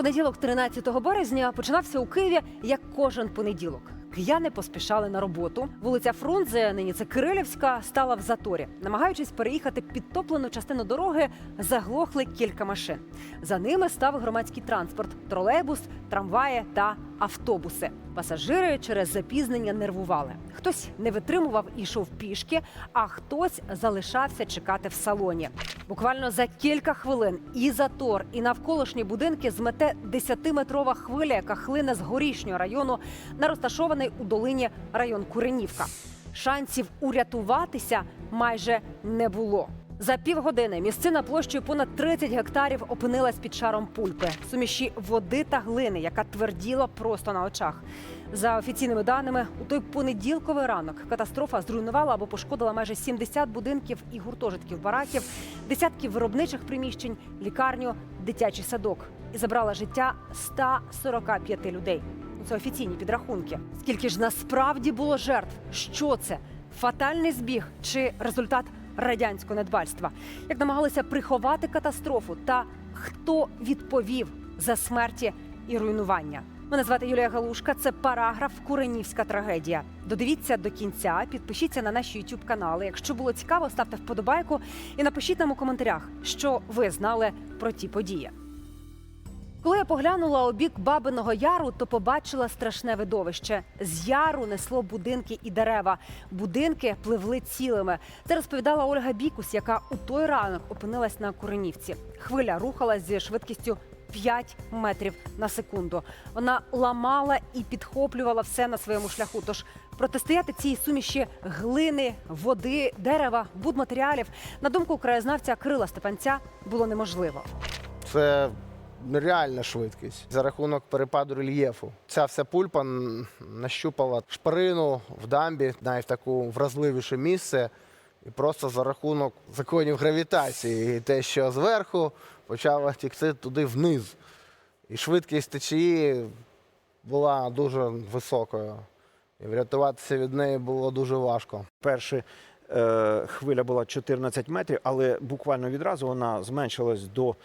Понеділок, 13 березня, починався у Києві як кожен понеділок. Кияни поспішали на роботу. Вулиця Фрунзе, нині це Кирилівська, стала в заторі. Намагаючись переїхати підтоплену частину дороги, заглохли кілька машин. За ними став громадський транспорт: тролейбус, трамваї та автобуси. Пасажири через запізнення нервували. Хтось не витримував і йшов пішки, а хтось залишався чекати в салоні. Буквально за кілька хвилин і затор, і навколишні будинки змете 10-метрова хвиля, яка хлине з горішнього району на розташований у долині район Куренівка. Шансів урятуватися майже не було. За півгодини місцина площею понад 30 гектарів опинилась під шаром пульпи, суміші води та глини, яка тверділа просто на очах. За офіційними даними, у той понеділковий ранок катастрофа зруйнувала або пошкодила майже 70 будинків і гуртожитків бараків, десятки виробничих приміщень, лікарню, дитячий садок і забрала життя 145 людей. Це офіційні підрахунки. Скільки ж насправді було жертв? Що це? Фатальний збіг чи результат радянського недбальства? Як намагалися приховати катастрофу та хто відповів за смерті і руйнування? Мене звати Юлія Галушка. Це параграф Куренівська трагедія. Додивіться до кінця, підпишіться на наші youtube канали. Якщо було цікаво, ставте вподобайку і напишіть нам у коментарях, що ви знали про ті події. Коли я поглянула у бік Бабиного Яру, то побачила страшне видовище. З яру несло будинки і дерева. Будинки пливли цілими. Це розповідала Ольга Бікус, яка у той ранок опинилась на Куренівці. Хвиля рухалась зі швидкістю 5 метрів на секунду. Вона ламала і підхоплювала все на своєму шляху. Тож протистояти цій суміші глини, води, дерева, будматеріалів, на думку краєзнавця Крила Степанця, було неможливо. Це нереальна швидкість за рахунок перепаду рельєфу. Ця вся пульпа нащупала шпарину в дамбі, навіть в таку вразливіше місце. І просто за рахунок законів гравітації, і те, що зверху почала тікти туди вниз. І швидкість течії була дуже високою. І врятуватися від неї було дуже важко. Перша е, хвиля була 14 метрів, але буквально відразу вона зменшилась до,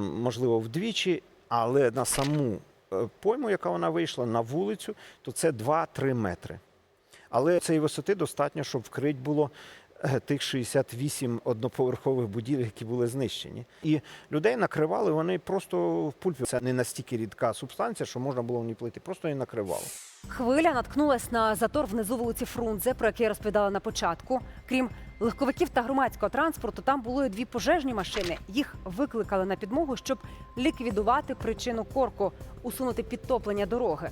можливо, вдвічі, але на саму е, пойму, яка вона вийшла на вулицю, то це 2-3 метри. Але цієї висоти достатньо, щоб вкрить було е, тих 68 одноповерхових будівель, які були знищені. І людей накривали вони просто в пульпі. Це не настільки рідка субстанція, що можна було в ній плити. Просто її накривали. Хвиля наткнулась на затор внизу вулиці Фрунзе, про який я розповідала на початку. Крім легковиків та громадського транспорту, там були дві пожежні машини. Їх викликали на підмогу, щоб ліквідувати причину корку, усунути підтоплення дороги.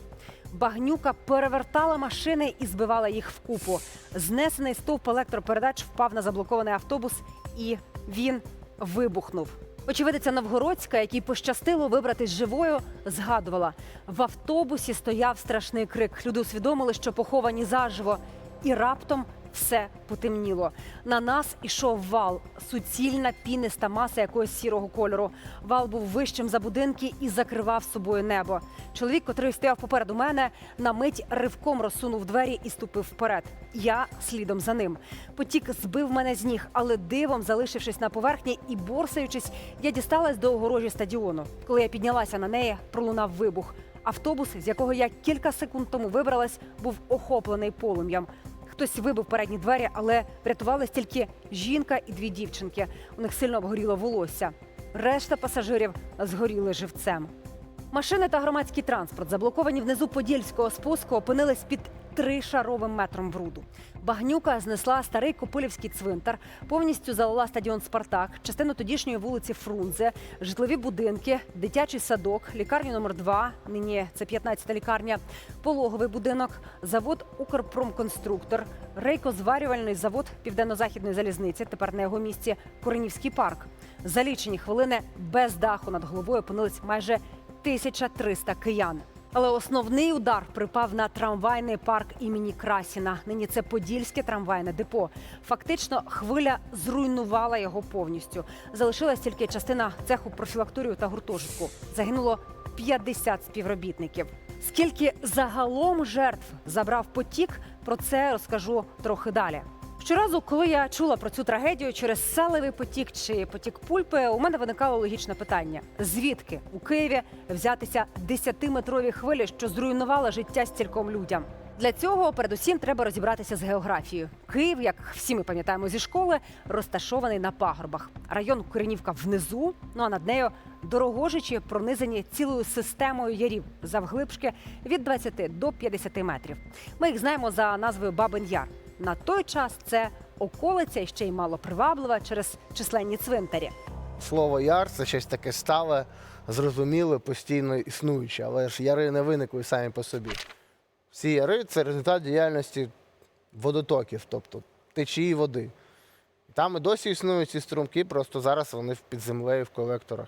Багнюка перевертала машини і збивала їх вкупу. Знесений стовп електропередач впав на заблокований автобус, і він вибухнув. Очевидиця Новгородська, якій пощастило вибратись живою, згадувала: в автобусі стояв страшний крик. Люди усвідомили, що поховані заживо, і раптом все потемніло. На нас ішов вал, суцільна піниста маса якогось сірого кольору. Вал був вищим за будинки і закривав собою небо. Чоловік, котрий стояв попереду мене, на мить ривком розсунув двері і ступив вперед. Я слідом за ним. Потік збив мене з ніг, але дивом, залишившись на поверхні і борсаючись, я дісталась до огорожі стадіону. Коли я піднялася на неї, пролунав вибух. Автобус, з якого я кілька секунд тому вибралась, був охоплений полум'ям. Хтось вибив передні двері, але врятувались тільки жінка і дві дівчинки. У них сильно обгоріло волосся. Решта пасажирів згоріли живцем. Машини та громадський транспорт, заблоковані внизу подільського спуску, опинились під тришаровим метром бруду. Багнюка знесла старий Копилівський цвинтар, повністю залила стадіон Спартак, частину тодішньої вулиці Фрунзе, житлові будинки, дитячий садок, лікарню номер 2 нині це 15-та лікарня, пологовий будинок, завод Укрпромконструктор, рейкозварювальний завод Південно-Західної залізниці, тепер на його місці Коренівський парк. За лічені хвилини без даху над головою опинились майже 1300 киян. Але основний удар припав на трамвайний парк імені Красіна. Нині це подільське трамвайне депо. Фактично, хвиля зруйнувала його повністю. Залишилась тільки частина цеху профілакторію та гуртожитку. Загинуло 50 співробітників. Скільки загалом жертв забрав потік, про це розкажу трохи далі. Щоразу, коли я чула про цю трагедію через селевий потік чи потік пульпи, у мене виникало логічне питання: звідки у Києві взятися 10-метрові хвилі, що зруйнували життя стільком людям? Для цього передусім треба розібратися з географією. Київ, як всі ми пам'ятаємо зі школи, розташований на пагорбах. Район Коренівка внизу, ну а над нею дорогожичі пронизані цілою системою ярів завглибшки від 20 до 50 метрів. Ми їх знаємо за назвою Бабин Яр. На той час це околиця і ще й мало приваблива через численні цвинтарі. Слово яр це щось таке стале, зрозуміле, постійно існуюче, але ж яри не виникли самі по собі. Всі яри це результат діяльності водотоків, тобто течії води. Там і досі існують ці струмки, просто зараз вони під землею в колекторах.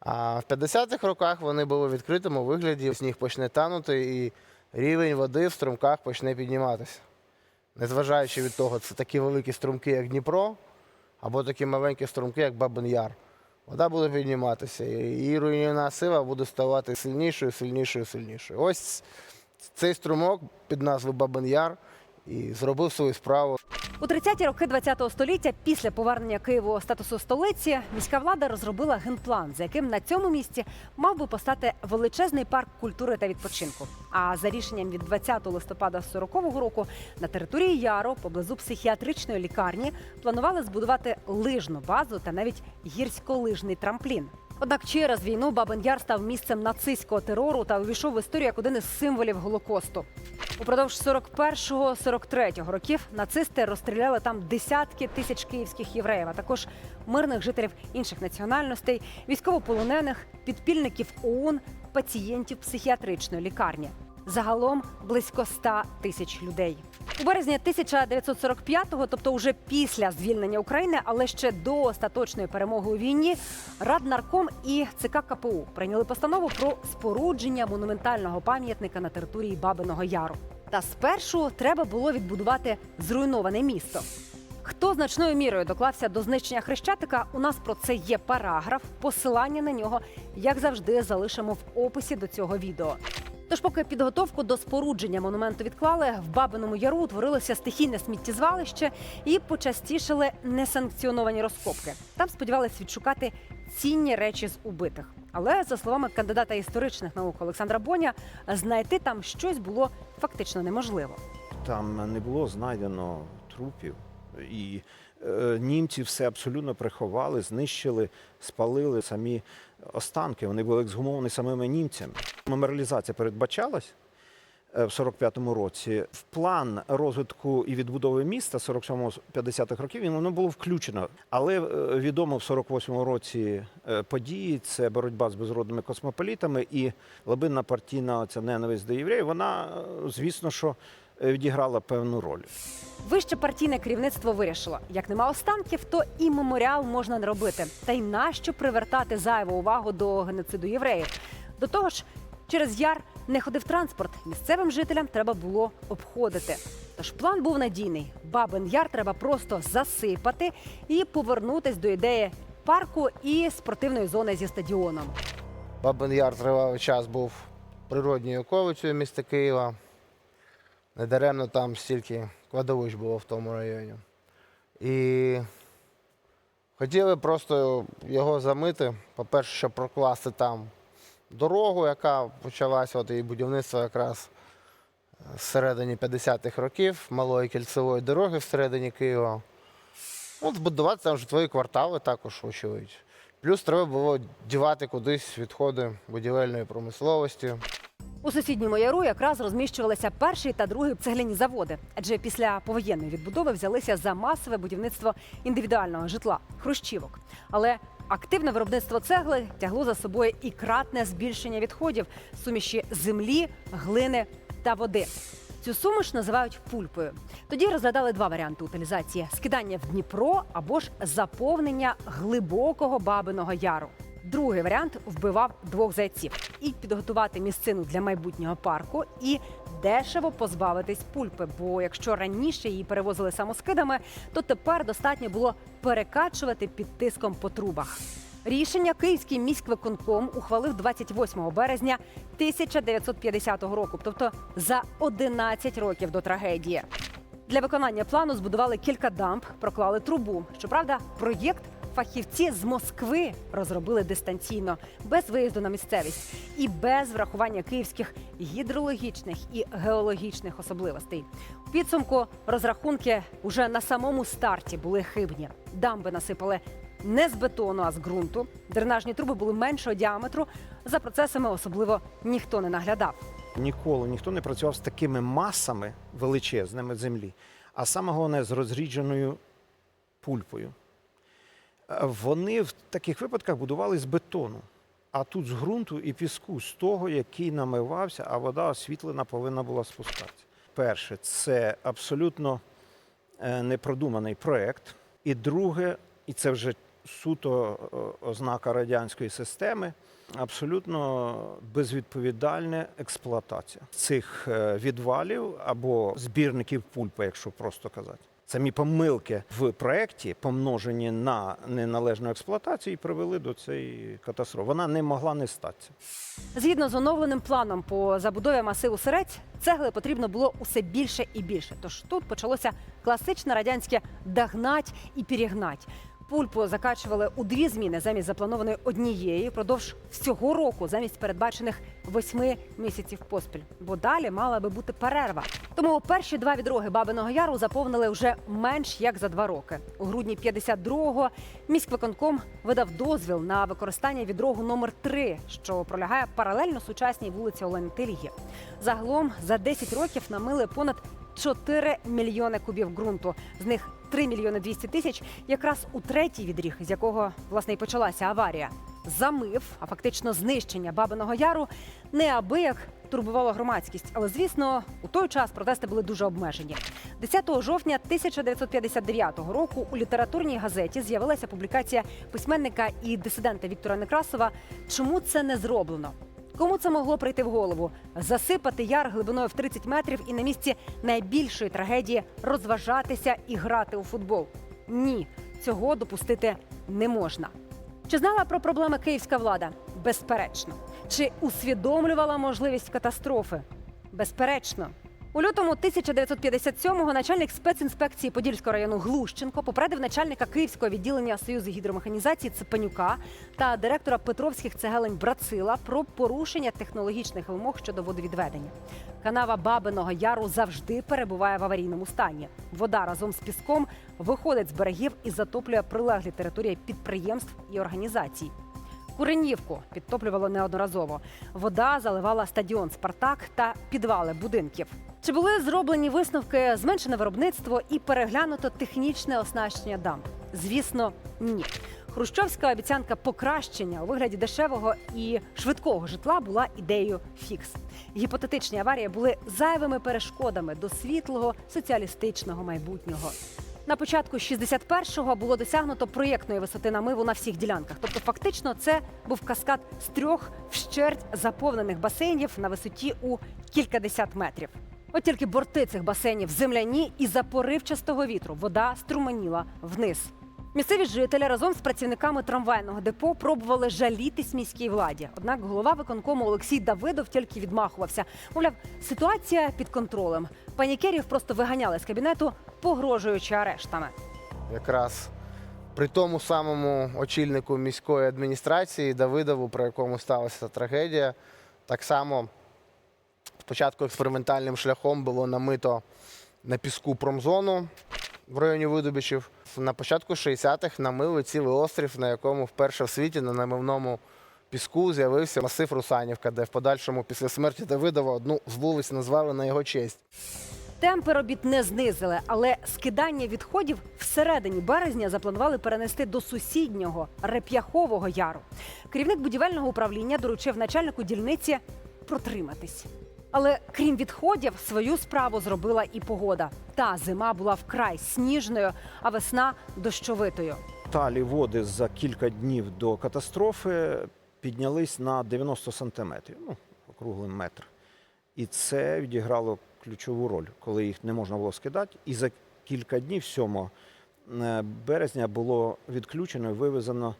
А в 50-х роках вони були в відкритому вигляді, сніг почне танути, і рівень води в струмках почне підніматися. Незважаючи від того, це такі великі струмки, як Дніпро, або такі маленькі струмки, як Бабин Яр. Вода буде підніматися, і руйнівна сила буде ставати сильнішою, сильнішою, сильнішою. Ось цей струмок під назвою Бабин Яр і зробив свою справу. У 30-ті роки ХХ століття, після повернення Києву статусу столиці, міська влада розробила генплан, за яким на цьому місці мав би постати величезний парк культури та відпочинку. А за рішенням від 20 листопада 40-го року на території Яру, поблизу психіатричної лікарні, планували збудувати лижну базу та навіть гірськолижний трамплін. Однак через війну Бабин Яр став місцем нацистського терору та увійшов в історію як один із символів Голокосту. Упродовж 41-43 років нацисти розстріляли там десятки тисяч київських євреїв, а також мирних жителів інших національностей, військовополонених, підпільників ОУН, пацієнтів психіатричної лікарні. Загалом близько 100 тисяч людей. У березні 1945-го, тобто уже після звільнення України, але ще до остаточної перемоги у війні, Раднарком і ЦК КПУ прийняли постанову про спорудження монументального пам'ятника на території Бабиного Яру. Та спершу треба було відбудувати зруйноване місто. Хто значною мірою доклався до знищення хрещатика? У нас про це є параграф. Посилання на нього, як завжди, залишимо в описі до цього відео. Тож, поки підготовку до спорудження монументу відклали, в Бабиному Яру утворилося стихійне сміттєзвалище і почастішили несанкціоновані розкопки. Там сподівалися відшукати цінні речі з убитих. Але за словами кандидата історичних наук Олександра Боня, знайти там щось було фактично неможливо. Там не було знайдено трупів. І е, німці все абсолютно приховали, знищили, спалили самі останки. Вони були ексгумовані самими німцями. Меморіалізація передбачалась е, в 45-му році. В план розвитку і відбудови міста 47-50-х років він- воно було включено. Але е, відомо в 48-му році е, події це боротьба з безродними космополітами і глибинна партійна ця ненависть до євреїв. Вона, звісно, що відіграла певну роль. Вище партійне керівництво вирішило: як нема останків, то і меморіал можна не робити. Та й нащо привертати зайву увагу до геноциду євреїв? До того ж, через яр не ходив транспорт. Місцевим жителям треба було обходити. Тож план був надійний. Бабин яр треба просто засипати і повернутись до ідеї парку і спортивної зони зі стадіоном. Бабин Яр тривалий час був природньою околицею міста Києва. Недаремно там стільки кладовищ було в тому районі. І хотіли просто його замити. По-перше, щоб прокласти там дорогу, яка почалася, от її будівництво якраз з середині 50-х років, малої кільцевої дороги всередині Києва. От збудувати там житлові квартали також, очевидь. Плюс треба було дівати кудись відходи будівельної промисловості. У сусідньому яру якраз розміщувалися перший та другий цегляні заводи, адже після повоєнної відбудови взялися за масове будівництво індивідуального житла хрущівок. Але активне виробництво цегли тягло за собою і кратне збільшення відходів суміші землі, глини та води. Цю суміш називають пульпою. Тоді розглядали два варіанти утилізації: скидання в Дніпро або ж заповнення глибокого бабиного яру. Другий варіант вбивав двох зайців і підготувати місцину для майбутнього парку, і дешево позбавитись пульпи. Бо якщо раніше її перевозили самоскидами, то тепер достатньо було перекачувати під тиском по трубах. Рішення Київський міськвиконком ухвалив 28 березня 1950 року, тобто за 11 років до трагедії. Для виконання плану збудували кілька дамб, проклали трубу. Щоправда, проєкт фахівці з Москви розробили дистанційно, без виїзду на місцевість і без врахування київських гідрологічних і геологічних особливостей. У підсумку розрахунки уже на самому старті були хибні. Дамби насипали не з бетону, а з ґрунту. Дренажні труби були меншого діаметру. За процесами особливо ніхто не наглядав. Ніколи ніхто не працював з такими масами величезними землі, а саме головне з розрідженою пульпою. Вони в таких випадках будували з бетону, а тут з ґрунту і піску, з того, який намивався, а вода освітлена повинна була спускатися. Перше, це абсолютно е, непродуманий проект. І друге, і це вже суто е, ознака радянської системи, абсолютно безвідповідальна експлуатація цих е, відвалів або збірників пульпи, якщо просто казати. Самі помилки в проєкті, помножені на неналежну експлуатацію, привели до цієї катастрофи. Вона не могла не статися. Згідно з оновленим планом по забудові масиву Сирець, цегли потрібно було усе більше і більше. Тож тут почалося класичне радянське догнать і перегнать. Пульпу закачували у дві зміни замість запланованої однієї продовж всього року, замість передбачених восьми місяців поспіль. Бо далі мала би бути перерва. Тому перші два відроги Бабиного Яру заповнили вже менш як за два роки. У грудні 52-го міськвиконком видав дозвіл на використання відрогу номер 3 що пролягає паралельно сучасній вулиці Олени. Загалом за 10 років намили понад 4 мільйони кубів ґрунту. З них 3 мільйони 200 тисяч якраз у третій відріг, з якого власне і почалася аварія. Замив, а фактично знищення Бабиного Яру неабияк турбувало громадськість. Але звісно, у той час протести були дуже обмежені. 10 жовтня 1959 року у літературній газеті з'явилася публікація письменника і дисидента Віктора Некрасова. Чому це не зроблено? Кому це могло прийти в голову? Засипати яр глибиною в 30 метрів і на місці найбільшої трагедії розважатися і грати у футбол? Ні, цього допустити не можна. Чи знала про проблеми київська влада? Безперечно. Чи усвідомлювала можливість катастрофи? Безперечно. У лютому 1957-го начальник спецінспекції Подільського району Глущенко попередив начальника Київського відділення Союзу гідромеханізації Цепенюка та директора Петровських цегелень Брацила про порушення технологічних вимог щодо водовідведення. Канава Бабиного Яру завжди перебуває в аварійному стані. Вода разом з піском виходить з берегів і затоплює прилеглі території підприємств і організацій. Куренівку підтоплювало неодноразово. Вода заливала стадіон Спартак та підвали будинків. Чи були зроблені висновки зменшене виробництво і переглянуто технічне оснащення дамб? Звісно, ні. Хрущовська обіцянка покращення у вигляді дешевого і швидкого житла була ідеєю фікс. Гіпотетичні аварії були зайвими перешкодами до світлого соціалістичного майбутнього. На початку 61-го було досягнуто проєктної висоти намиву на всіх ділянках. Тобто, фактично, це був каскад з трьох вщерть заповнених басейнів на висоті у кількадесят метрів. От тільки борти цих басейнів земляні і за поривчастого вітру вода струменіла вниз. Місцеві жителі разом з працівниками трамвайного депо пробували жалітись міській владі. Однак голова виконкому Олексій Давидов тільки відмахувався. Мовляв, ситуація під контролем. Панікерів просто виганяли з кабінету, погрожуючи арештами. Якраз при тому самому очільнику міської адміністрації Давидову, про якому сталася трагедія, так само спочатку експериментальним шляхом було намито на піску промзону в районі Видобичів. На початку 60-х намили цілий острів, на якому вперше в світі на намивному піску з'явився масив Русанівка, де в подальшому після смерті Давидова одну з вулиць назвали на його честь. Темпи робіт не знизили, але скидання відходів всередині березня запланували перенести до сусіднього реп'яхового яру. Керівник будівельного управління доручив начальнику дільниці протриматись. Але крім відходів, свою справу зробила і погода. Та зима була вкрай сніжною, а весна дощовитою. Талі води за кілька днів до катастрофи піднялись на 90 сантиметрів, ну, округлий метр. І це відіграло ключову роль, коли їх не можна було скидати. І за кілька днів, 7 е, березня, було відключено і вивезено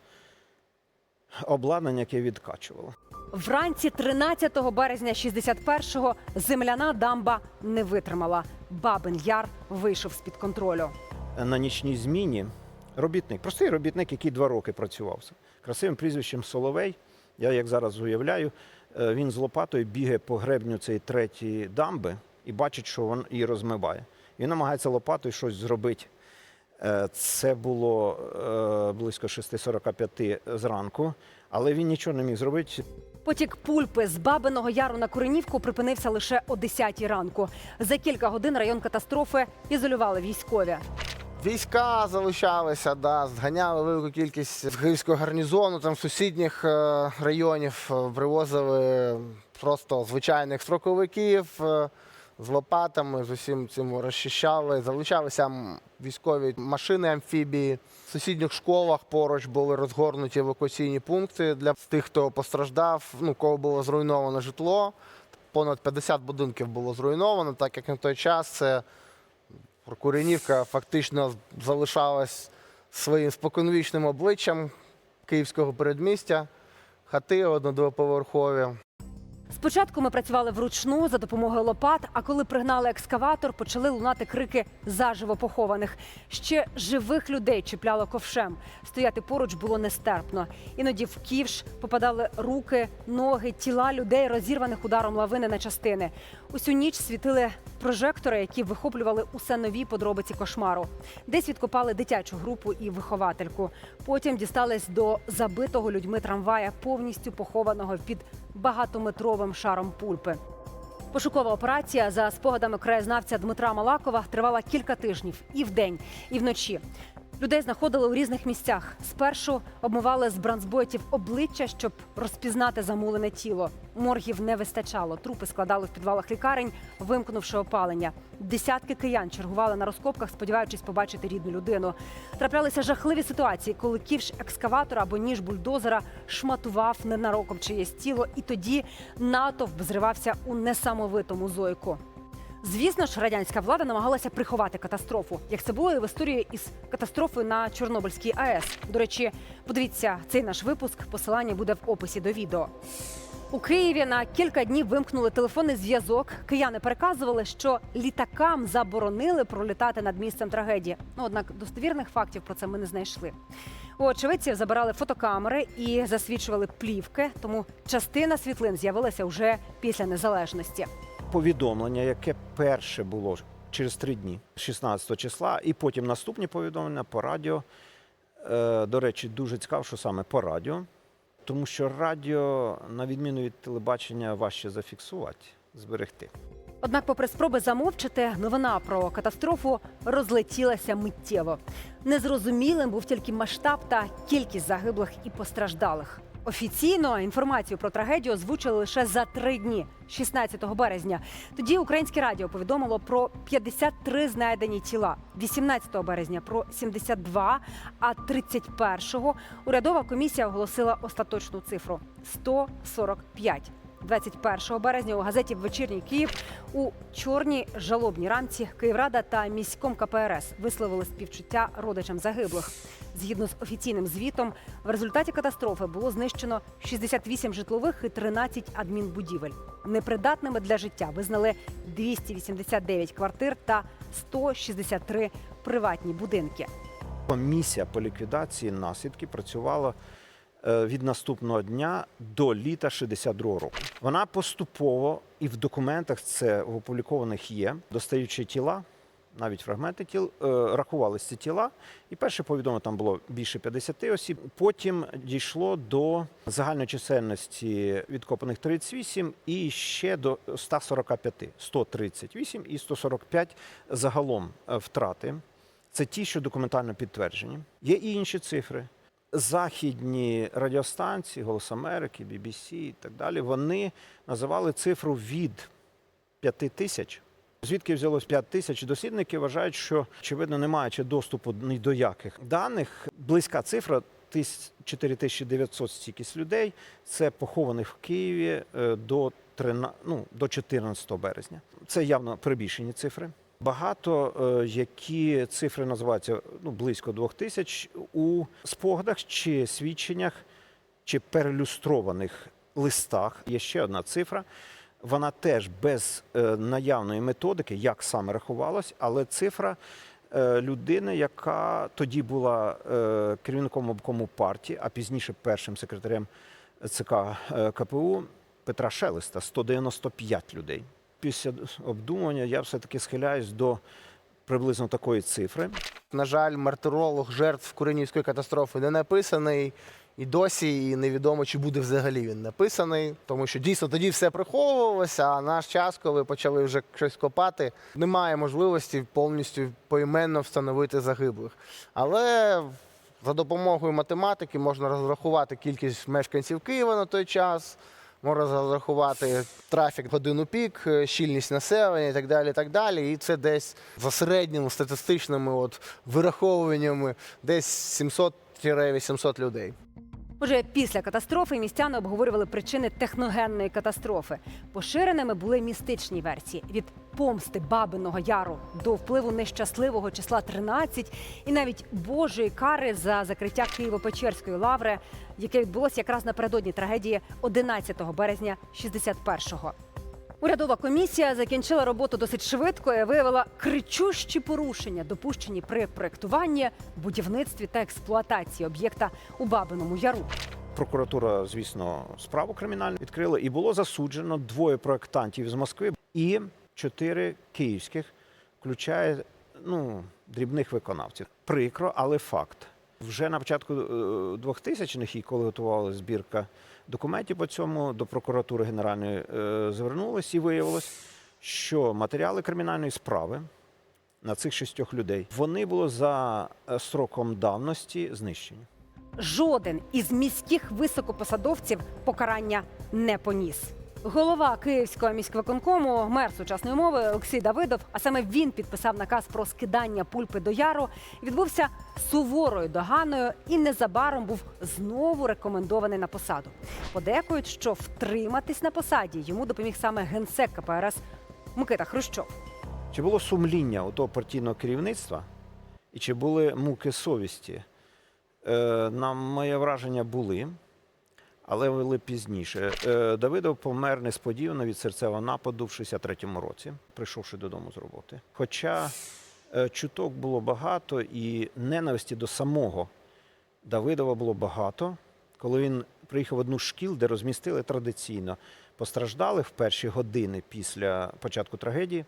обладнання, яке відкачувало. Вранці 13 березня 61-го земляна дамба не витримала. Бабин Яр вийшов з-під контролю. на нічній зміні робітник, простий робітник, який два роки працював. з Красивим прізвищем Соловей. Я як зараз уявляю, е, він з лопатою бігає по гребню цієї третьої дамби і бачить, що він її розмиває. Він намагається лопатою щось зробити. Е, Це було е, близько 6.45 зранку, але він нічого не міг зробити. Потік пульпи з Бабиного Яру на Куренівку припинився лише о 10 ранку. За кілька годин район катастрофи ізолювали військові. Війська залишалися, да, зганяли велику кількість з Київського гарнізону, там сусідніх е, районів привозили просто звичайних строковиків з лопатами, з усім цим розчищали. Залишалися м, військові машини амфібії. В сусідніх школах поруч були розгорнуті евакуаційні пункти для тих, хто постраждав, ну кого було зруйновано житло. Понад 50 будинків було зруйновано, так як на той час це Прокуренівка фактично залишалась своїм споконвічним обличчям київського передмістя, хати однодвоповерхові. Спочатку ми працювали вручну за допомогою лопат, а коли пригнали екскаватор, почали лунати крики заживо похованих. Ще живих людей чіпляло ковшем. Стояти поруч було нестерпно. Іноді в ківш попадали руки, ноги, тіла людей, розірваних ударом лавини на частини. Усю ніч світили прожектори, які вихоплювали усе нові подробиці кошмару. Десь відкопали дитячу групу і виховательку. Потім дістались до забитого людьми трамвая, повністю похованого під багатометровим шаром пульпи. Пошукова операція за спогадами краєзнавця Дмитра Малакова тривала кілька тижнів і вдень, і вночі. Людей знаходили у різних місцях. Спершу обмивали з бронзбойтів обличчя, щоб розпізнати замулене тіло. Моргів не вистачало. Трупи складали в підвалах лікарень, вимкнувши опалення. Десятки киян чергували на розкопках, сподіваючись побачити рідну людину. Траплялися жахливі ситуації, коли ківш екскаватора або ніж бульдозера шматував ненароком чиєсь тіло, і тоді натовп зривався у несамовитому зойку. Звісно ж, радянська влада намагалася приховати катастрофу, як це було і в історії із катастрофою на Чорнобильській АЕС. До речі, подивіться цей наш випуск. Посилання буде в описі до відео. У Києві на кілька днів вимкнули телефонний зв'язок. Кияни переказували, що літакам заборонили пролітати над місцем трагедії. Ну однак достовірних фактів про це ми не знайшли. У очевидців забирали фотокамери і засвідчували плівки, тому частина світлин з'явилася вже після незалежності. Повідомлення, яке перше було через три дні, 16 числа, і потім наступні повідомлення по радіо. Е, До речі, дуже цікаво, що саме по радіо, тому що радіо, на відміну від телебачення, важче зафіксувати, зберегти. Однак, попри спроби замовчати, новина про катастрофу розлетілася миттєво. Незрозумілим був тільки масштаб та кількість загиблих і постраждалих. Офіційно інформацію про трагедію озвучили лише за три дні, 16 березня. Тоді українське радіо повідомило про 53 знайдені тіла, 18 березня про 72, а 31-го урядова комісія оголосила остаточну цифру 145. 21 березня у газеті Вечірній Київ у чорній жалобній рамці Київрада та міськом КПРС висловили співчуття родичам загиблих. Згідно з офіційним звітом, в результаті катастрофи було знищено 68 житлових і 13 адмінбудівель. Непридатними для життя визнали 289 квартир та 163 приватні будинки. Комісія по ліквідації наслідків працювала від наступного дня до літа 62 року. Вона поступово і в документах це в опублікованих є, достаючи тіла, навіть фрагменти тіл, е, рахувалися ці тіла. І перше повідомлення там було більше 50 осіб. Потім дійшло до загальної чисельності відкопаних 38 і ще до 145, 138 і 145 загалом е, втрати. Це ті, що документально підтверджені. Є і інші цифри. Західні радіостанції, Голос Америки, BBC і так далі, вони називали цифру від 5 тисяч. Звідки взялось 5 тисяч? Дослідники вважають, що очевидно, не маючи доступу ні до яких даних, близька цифра 4900 стількись людей. Це похованих в Києві е, до 13, ну, до 14 березня. Це явно перебільшені цифри. Багато е, які цифри називаються ну, близько двох тисяч у спогадах чи свідченнях чи перелюстрованих листах є ще одна цифра. Вона теж без е, наявної методики, як саме рахувалось, але цифра е, людини, яка тоді була керівником обкому партії, а пізніше першим секретарем ЦК КПУ Петра Шелеста 195 людей. Після обдумування я все-таки схиляюсь до приблизно такої цифри. На жаль, мартиролог жертв Куренівської катастрофи не написаний. І досі і невідомо, чи буде взагалі він написаний, тому що дійсно тоді все приховувалося. А наш час, коли почали вже щось копати, немає можливості повністю поіменно встановити загиблих. Але за допомогою математики можна розрахувати кількість мешканців Києва на той час, можна розрахувати трафік годину пік, е, щільність населення і так далі. І так далі. І це десь за середніми статистичними от вираховуваннями десь 700-800 людей. Уже після катастрофи містяни обговорювали причини техногенної катастрофи. Поширеними були містичні версії від помсти Бабиного Яру до впливу нещасливого числа 13 і навіть Божої кари за закриття Києво-Печерської лаври, яке відбулося якраз напередодні трагедії 11 березня 61-го. Урядова комісія закінчила роботу досить швидко і виявила кричущі порушення, допущені при проєктуванні, будівництві та експлуатації об'єкта у Бабиному Яру. Прокуратура, звісно, справу кримінальну відкрила і було засуджено двоє проєктантів з Москви і чотири київських, включає ну, дрібних виконавців. Прикро, але факт. Вже на початку е, 2000-х, і коли готувалася збірка документів по цьому, до прокуратури Генеральної е, і виявилось, що матеріали кримінальної справи на цих шістьох людей вони були за е, строком давності знищені. Жоден із міських високопосадовців покарання не поніс. Голова Київського міськвиконкому, мер сучасної мови Олексій Давидов, а саме він підписав наказ про скидання пульпи до яру, відбувся суворою доганою і незабаром був знову рекомендований на посаду. Подекують, що втриматись на посаді йому допоміг саме генсек КПРС Микита Хрущов. Чи було сумління у того партійного керівництва, і чи були муки совісті? Е, на моє враження були, але були пізніше. Е, Давидов помер несподівано від серцевого нападу в 63-му році, прийшовши додому з роботи. Хоча е, чуток було багато і ненависті до самого Давидова було багато, коли він приїхав в одну з шкіл, де розмістили традиційно постраждалих в перші години після початку трагедії.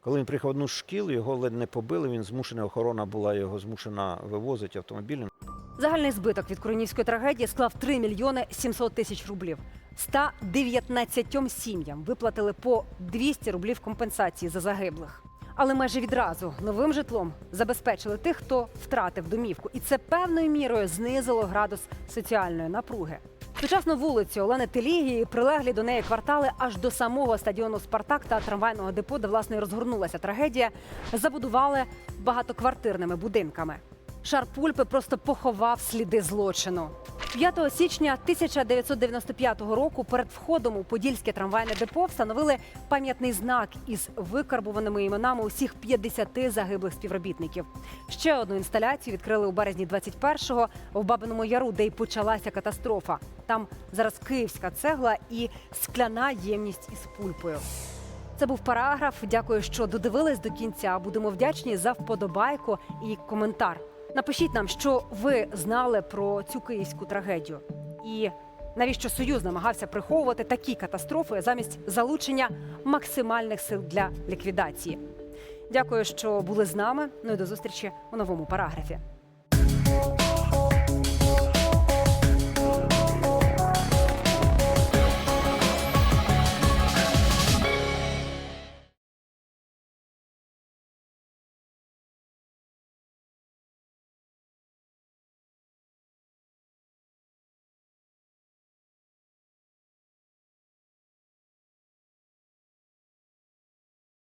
Коли він приїхав в одну з шкіл, його ледь не побили. Він змушений, охорона була його змушена вивозити автомобілем. Загальний збиток від Куренівської трагедії склав 3 мільйони 700 тисяч рублів. 119 сім'ям виплатили по 200 рублів компенсації за загиблих. Але майже відразу новим житлом забезпечили тих, хто втратив домівку, і це певною мірою знизило градус соціальної напруги. Сучасну вулицю Олени Телігії, прилеглі до неї квартали аж до самого стадіону Спартак та трамвайного депо, де власне розгорнулася трагедія, забудували багатоквартирними будинками. Шар пульпи просто поховав сліди злочину. 5 січня 1995 року перед входом у Подільське трамвайне депо встановили пам'ятний знак із викарбуваними іменами усіх 50 загиблих співробітників. Ще одну інсталяцію відкрили у березні 21-го в Бабиному Яру, де й почалася катастрофа. Там зараз київська цегла і скляна ємність із пульпою. Це був параграф. Дякую, що додивились до кінця. Будемо вдячні за вподобайку і коментар. Напишіть нам, що ви знали про цю київську трагедію, і навіщо Союз намагався приховувати такі катастрофи замість залучення максимальних сил для ліквідації. Дякую, що були з нами. Ну і до зустрічі у новому параграфі.